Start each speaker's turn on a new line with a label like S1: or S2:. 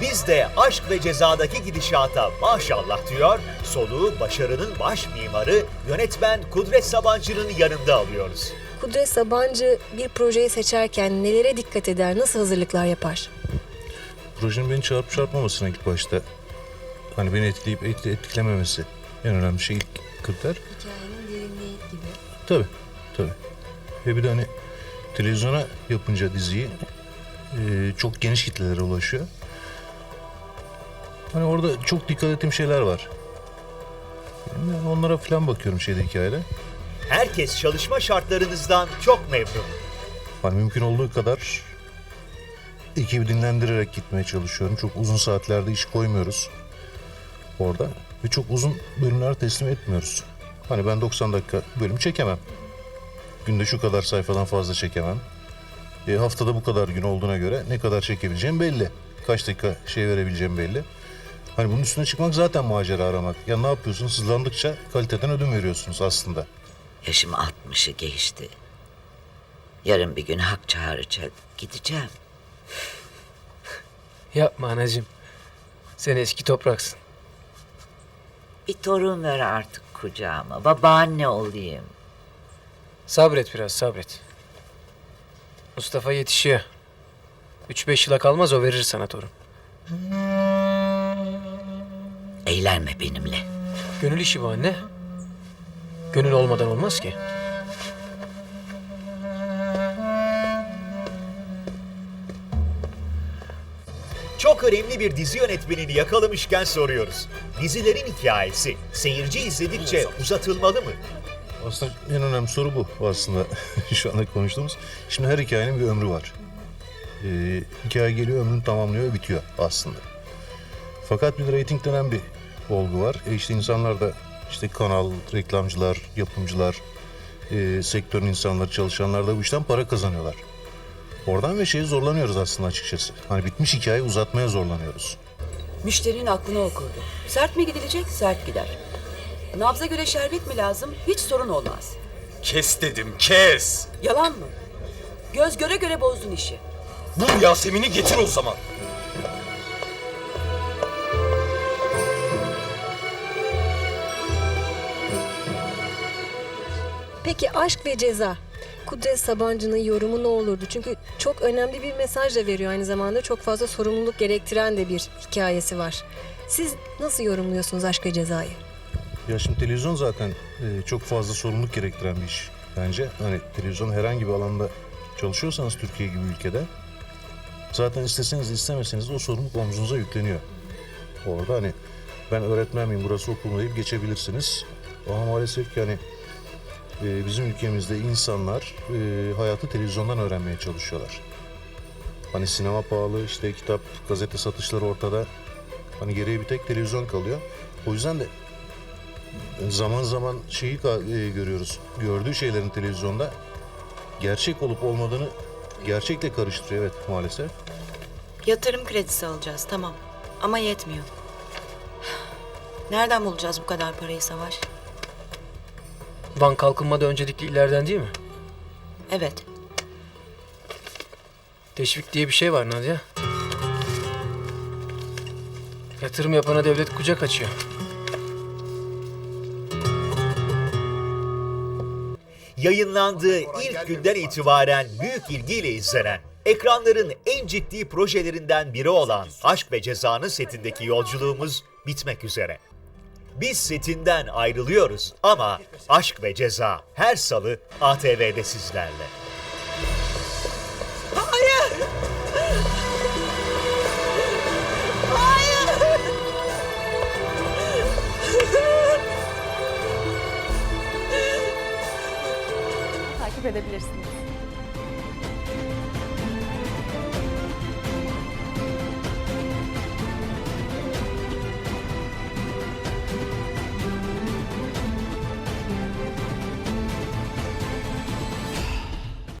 S1: Biz de aşk ve cezadaki gidişata maşallah diyor, soluğu başarının baş mimarı yönetmen Kudret Sabancı'nın yanında alıyoruz.
S2: Kudret Sabancı bir projeyi seçerken nelere dikkat eder, nasıl hazırlıklar yapar?
S3: Projenin beni çarpıp çarpmamasına ilk başta. Hani beni etkileyip et- etkilememesi en önemli şey ilk kriter.
S2: Hikayenin derinliği gibi.
S3: Tabii, tabii. Ve bir de hani televizyona yapınca diziyi e, çok geniş kitlelere ulaşıyor. Hani orada çok dikkat ettiğim şeyler var. Yani onlara falan bakıyorum şeyde hikayede.
S1: Herkes çalışma şartlarınızdan çok memnun.
S3: Hani mümkün olduğu kadar ekibi dinlendirerek gitmeye çalışıyorum. Çok uzun saatlerde iş koymuyoruz orada. Ve çok uzun bölümler teslim etmiyoruz. Hani ben 90 dakika bölüm çekemem. Günde şu kadar sayfadan fazla çekemem. E, haftada bu kadar gün olduğuna göre ne kadar çekebileceğim belli. Kaç dakika şey verebileceğim belli. Hani bunun üstüne çıkmak zaten macera aramak. Ya ne yapıyorsunuz? Hızlandıkça kaliteden ödün veriyorsunuz aslında.
S4: Yaşım 60'ı geçti. Yarın bir gün hak çağıracak. Gideceğim.
S5: Yapma anacığım. Sen eski topraksın.
S4: Bir torun ver artık kucağıma. Babaanne olayım.
S5: Sabret biraz sabret. Mustafa yetişiyor. Üç beş yıla kalmaz o verir sana torun.
S4: Eğlenme benimle.
S5: Gönül işi bu anne. Gönül olmadan olmaz ki.
S1: Çok önemli bir dizi yönetmenini yakalamışken soruyoruz. Dizilerin hikayesi seyirci izledikçe uzatılmalı mı?
S3: Aslında en önemli soru bu aslında şu anda konuştuğumuz. Şimdi her hikayenin bir ömrü var. Ee, hikaye geliyor ömrünü tamamlıyor bitiyor aslında. Fakat bir de reyting denen bir olgu var. E işte insanlar da işte kanal, reklamcılar, yapımcılar, e, sektörün insanları, çalışanlar da bu işten para kazanıyorlar. Oradan ve şeyi zorlanıyoruz aslında açıkçası. Hani bitmiş hikayeyi uzatmaya zorlanıyoruz.
S6: Müşterinin aklını okurdu. Sert mi gidilecek? Sert gider. Nabza göre şerbet mi lazım? Hiç sorun olmaz.
S7: Kes dedim kes.
S6: Yalan mı? Göz göre göre bozdun işi.
S7: Bul Yasemin'i getir o zaman.
S2: Peki aşk ve ceza. Kudret Sabancı'nın yorumu ne olurdu? Çünkü çok önemli bir mesaj da veriyor aynı zamanda. Çok fazla sorumluluk gerektiren de bir hikayesi var. Siz nasıl yorumluyorsunuz aşk ve cezayı?
S3: Ya şimdi televizyon zaten e, çok fazla sorumluluk gerektiren bir iş bence. Hani televizyon herhangi bir alanda çalışıyorsanız Türkiye gibi ülkede zaten isteseniz istemeseniz o sorumluluk omzunuza yükleniyor. Orada hani ben öğretmen miyim burası okul mu deyip geçebilirsiniz. Ama maalesef ki hani e, bizim ülkemizde insanlar e, hayatı televizyondan öğrenmeye çalışıyorlar. Hani sinema pahalı, işte kitap, gazete satışları ortada. Hani geriye bir tek televizyon kalıyor. O yüzden de zaman zaman şeyi e, görüyoruz. Gördüğü şeylerin televizyonda gerçek olup olmadığını gerçekle karıştırıyor evet maalesef.
S8: Yatırım kredisi alacağız tamam ama yetmiyor. Nereden bulacağız bu kadar parayı Savaş?
S5: Van kalkınmada öncelikli illerden değil mi?
S8: Evet.
S5: Teşvik diye bir şey var Nadia. Yatırım yapana devlet kucak açıyor.
S1: Yayınlandığı ilk günden itibaren büyük ilgiyle izlenen, ekranların en ciddi projelerinden biri olan Aşk ve Ceza'nın setindeki yolculuğumuz bitmek üzere. Biz setinden ayrılıyoruz ama Aşk ve Ceza her salı ATV'de sizlerle.
S9: takip edebilirsiniz.